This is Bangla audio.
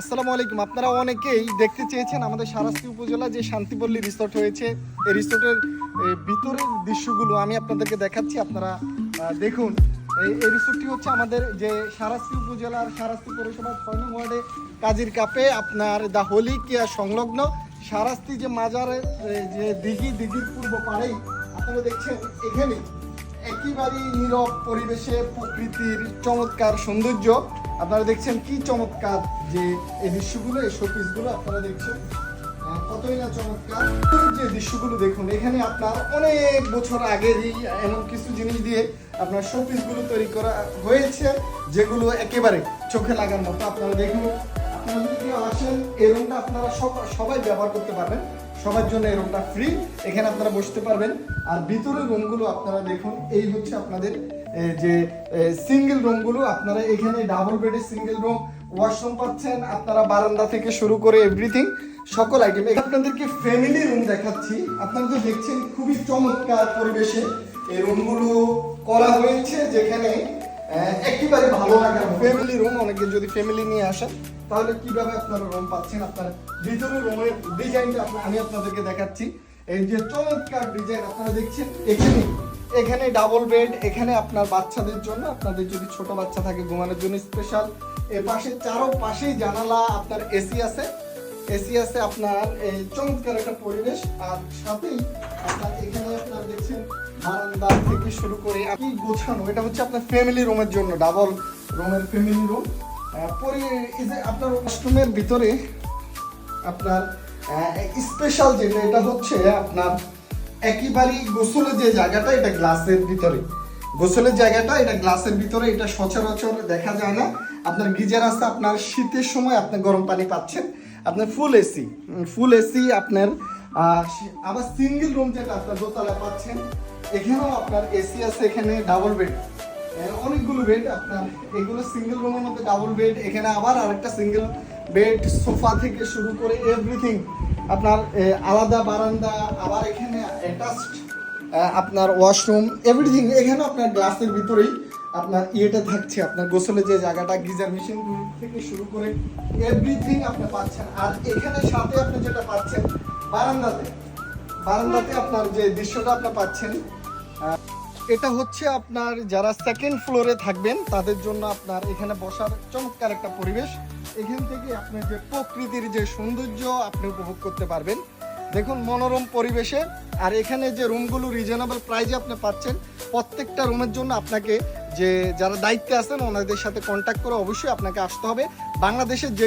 আসসালামু আলাইকুম। আপনারা অনেকেই দেখতে চেয়েছেন আমাদের সারাস্তি উপজেলা যে শান্তিপল্লী রিসোর্ট হয়েছে। এই রিসোর্টের ভিতরের দৃশ্যগুলো আমি আপনাদেরকে দেখাচ্ছি। আপনারা দেখুন। এই এই রিসোর্টটি হচ্ছে আমাদের যে সারাস্তি উপজেলার সারাস্তি পৌরসভার ছয় নং ওয়ার্ডে কাজীর কাপে আপনার দা হোলি কিয়া সংলগ্ন সারাস্তি যে মাজারের যে দিঘি, দিঘির পূর্ব পাড়েই আপনারা দেখছেন, এখানে একেবারেই নীরব পরিবেশে প্রকৃতির চমৎকার সৌন্দর্য। আপনারা দেখছেন কি চমৎকার যে এই দৃশ্যগুলো, এই শোপিসগুলো আপনারা দেখছেন? কতই না চমৎকার? যে দৃশ্যগুলো দেখুন, এখানে আপনার অনেক বছর আগেরই এমন কিছু জিনিস দিয়ে আপনার শোপিসগুলো তৈরি করা হয়েছে, যেগুলো একেবারে চোখে লাগার মতো। আপনারা দেখুন, আপনারা যদি আসেন, এই আপনারা সব- সবাই ব্যবহার করতে পারবেন। সবার জন্য এই রুমটা ফ্রি এখানে আপনারা বসতে পারবেন। আর ভিতরের রুমগুলো আপনারা দেখুন, এই হচ্ছে আপনাদের যে সিঙ্গেল রুমগুলো আপনারা এখানে ডাবল বেডের সিঙ্গেল রুম ওয়াশরুম পাচ্ছেন। আপনারা বারান্দা থেকে শুরু করে এভরিথিং সকল আইটেম আপনাদেরকে ফ্যামিলি রুম দেখাচ্ছি। আপনারা তো দেখছেন, খুবই চমৎকার পরিবেশে এই রুমগুলো করা হয়েছে যেখানে একেবারে ভালো লাগার ফ্যামিলি রুম অনেকে যদি ফ্যামিলি নিয়ে আসেন। তাহলে কীভাবে আপনারা রুম পাচ্ছেন? আপনার ভিতরে রুমের ডিজাইনটা আমি আপনাদেরকে দেখাচ্ছি। এই যে চমৎকার ডিজাইন আপনারা দেখছেন? এখানে এখানে ডাবল বেড এখানে আপনার বাচ্চাদের জন্য আপনাদের যদি ছোট বাচ্চা থাকে ঘুমানোর জন্য স্পেশাল এর পাশে চারো পাশেই জানালা আপনার এসি আছে। এসি আছে আপনার এই চমৎকার একটা পরিবেশ। আর সাথেই আপনার বারান্দা থেকে শুরু করে কি গোছানো, এটা হচ্ছে আপনার ফ্যামিলি রুমের জন্য ডাবল রুমের ফ্যামিলি রুম পরে এই যে আপনার ওয়াশরুমের ভিতরে আপনার স্পেশাল যেটা, এটা হচ্ছে আপনার একেবারেই গোসলের যে জায়গাটা, এটা গ্লাসের ভিতরে। গোসলের জায়গাটা, এটা গ্লাসের ভিতরে, এটা সচরাচর দেখা যায় না। আপনার গিজার আছে, আপনার শীতের সময় আপনি গরম পানি পাচ্ছেন। আপনার ফুল এসি ফুল এসি আপনার আবার সিঙ্গেল রুম যেটা আপনার দোতলা পাচ্ছেন, এখানেও আপনার এসি আছে, এখানে ডাবল বেড অনেকগুলো বেড আপনার, এগুলো সিঙ্গেল রুমের মধ্যে ডাবল বেড এখানে আবার আরেকটা সিঙ্গেল বেড সোফা থেকে শুরু করে এভরিথিং আপনার আলাদা বারান্দা, আবার এখানে অ্যাটাচড আপনার ওয়াশরুম এভরিথিং এখানে আপনার গ্লাসের ভিতরেই আপনার ইয়েটা থাকছে, আপনার গোসলের যে জায়গাটা, গিজার মেশিন থেকে শুরু করে এভরিথিং আপনি পাচ্ছেন। আর এখানে সাথে আপনি যেটা পাচ্ছেন বারান্দাতে। বারান্দাতে আপনার যে দৃশ্যটা আপনি পাচ্ছেন এটা হচ্ছে আপনার যারা সেকেন্ড ফ্লোরে থাকবেন তাদের জন্য আপনার এখানে বসার চমৎকার একটা পরিবেশ। এখান থেকে আপনি যে প্রকৃতির যে সৌন্দর্য আপনি উপভোগ করতে পারবেন। দেখুন মনোরম পরিবেশে। আর এখানে যে রুমগুলো রিজনেবল প্রাইজে আপনি পাচ্ছেন প্রত্যেকটা রুমের জন্য আপনাকে যে যারা দায়িত্বে আছেন ওনাদের সাথে কন্ট্যাক্ট করে অবশ্যই আপনাকে আসতে হবে। বাংলাদেশের যে